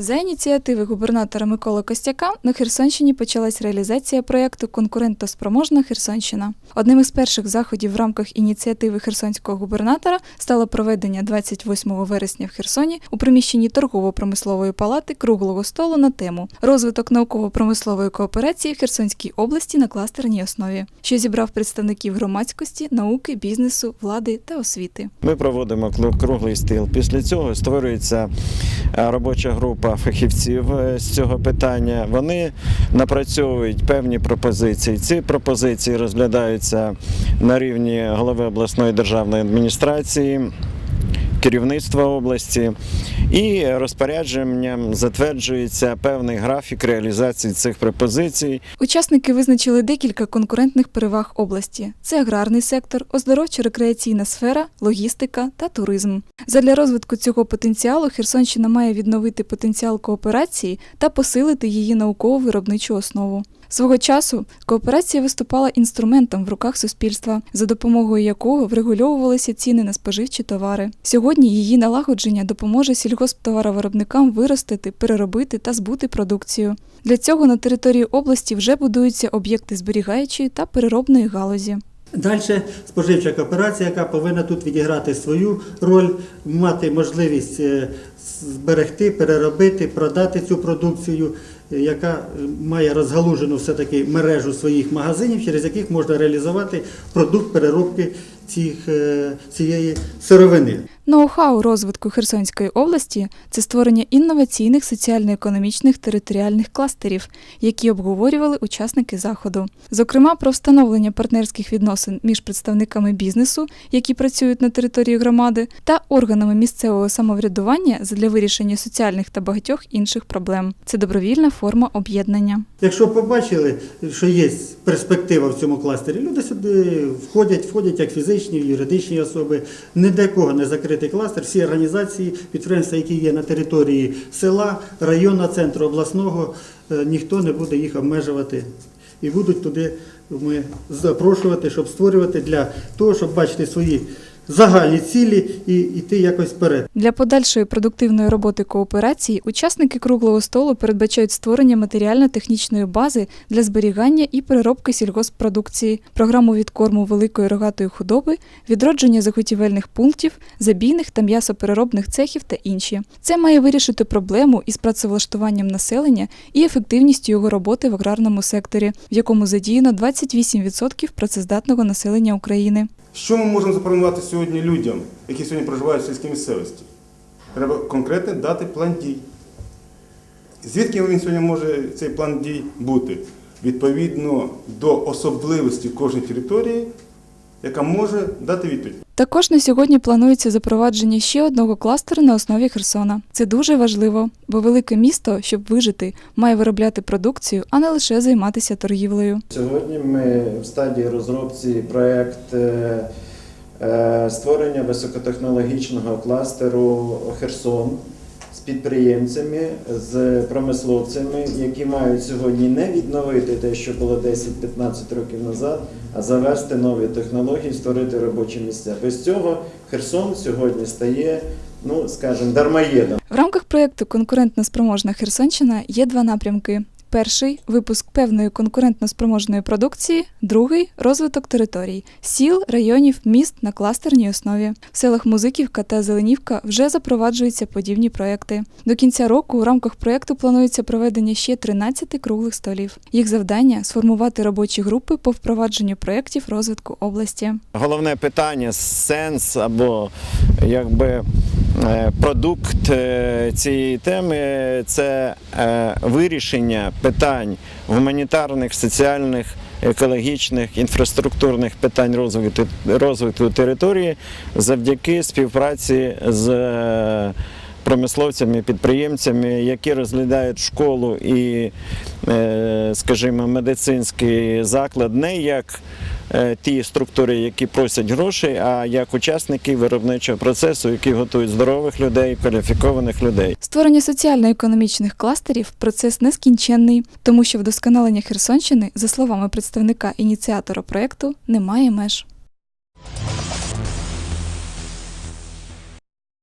За ініціативи губернатора Миколи Костяка на Херсонщині почалась реалізація проєкту Конкурентоспроможна Херсонщина. Одним із перших заходів в рамках ініціативи херсонського губернатора стало проведення 28 вересня в Херсоні у приміщенні торгово-промислової палати круглого столу на тему розвиток науково-промислової кооперації в Херсонській області на кластерній основі, що зібрав представників громадськості, науки, бізнесу, влади та освіти. Ми проводимо круглий стіл. Після цього створюється е, робоча група фахівців е, з цього питання. Вони напрацьовують певні пропозиції. Ці пропозиції розглядаються на рівні голови обласної державної адміністрації. Керівництва області і розпорядженням затверджується певний графік реалізації цих пропозицій. Учасники визначили декілька конкурентних переваг області: це аграрний сектор, оздоровчо-рекреаційна сфера, логістика та туризм. Задля розвитку цього потенціалу Херсонщина має відновити потенціал кооперації та посилити її науково-виробничу основу. Свого часу кооперація виступала інструментом в руках суспільства, за допомогою якого врегульовувалися ціни на споживчі товари. Сьогодні її налагодження допоможе сільгосптоваровиробникам виростити, переробити та збути продукцію. Для цього на території області вже будуються об'єкти зберігаючої та переробної галузі. Далі споживча кооперація, яка повинна тут відіграти свою роль, мати можливість е, зберегти, переробити, продати цю продукцію, е, яка має розгалужену все-таки мережу своїх магазинів, через яких можна реалізувати продукт переробки цих, е, цієї сировини. Ноу-хау розвитку Херсонської області це створення інноваційних соціально-економічних територіальних кластерів, які обговорювали учасники заходу. Зокрема, про встановлення партнерських відносин між представниками бізнесу, які працюють на території громади, та органами місцевого самоврядування для вирішення соціальних та багатьох інших проблем. Це добровільна форма об'єднання. Якщо побачили, що є перспектива в цьому кластері, люди сюди входять, входять як фізичні, юридичні особи. Ні для кого не закритий кластер. Всі організації, підприємства, які є на території села, районного центру обласного, е, ніхто не буде їх обмежувати. І будуть туди ми запрошувати, щоб створювати для того, щоб бачити свої загальні цілі і йти якось вперед. Для подальшої продуктивної роботи кооперації учасники круглого столу передбачають створення матеріально-технічної бази для зберігання і переробки сільгоспродукції, програму відкорму великої рогатої худоби, відродження заготівельних пунктів, забійних та м'ясопереробних цехів та інші. Це має вирішити проблему із працевлаштуванням населення і ефективністю його роботи в аграрному секторі, в якому задіяно 28% працездатного населення України. Що ми можемо запропонувати сьогодні людям, які сьогодні проживають в сільській місцевості? Треба конкретно дати план дій. Звідки він сьогодні може цей план дій бути? Відповідно до особливості кожної території, яка може дати відповідь. Також на сьогодні планується запровадження ще одного кластеру на основі Херсона. Це дуже важливо, бо велике місто, щоб вижити, має виробляти продукцію, а не лише займатися торгівлею. Сьогодні ми в стадії розробці проєкт е, е, створення високотехнологічного кластеру Херсон з підприємцями, з промисловцями, які мають сьогодні не відновити те, що було 10-15 років назад, а завести нові технології, створити робочі місця. Без цього Херсон сьогодні стає, ну скажімо, дармоєдом. В рамках проєкту Конкурентно спроможна Херсонщина є два напрямки. Перший випуск певної конкурентно спроможної продукції, другий розвиток територій, сіл, районів, міст на кластерній основі. В селах Музиківка та Зеленівка вже запроваджуються подібні проекти. До кінця року у рамках проєкту планується проведення ще 13 круглих столів. Їх завдання сформувати робочі групи по впровадженню проєктів розвитку області. Головне питання, сенс або якби продукт е, цієї теми це е, вирішення питань гуманітарних, соціальних, екологічних, інфраструктурних питань розвитку, розвитку території завдяки співпраці з е, промисловцями, підприємцями, які розглядають школу і, е, скажімо, медицинський заклад не як е, ті структури, які просять грошей, а як учасники виробничого процесу, які готують здорових людей, кваліфікованих людей. Створення соціально-економічних кластерів процес нескінченний, тому що вдосконалення Херсонщини, за словами представника ініціатора проєкту, немає меж.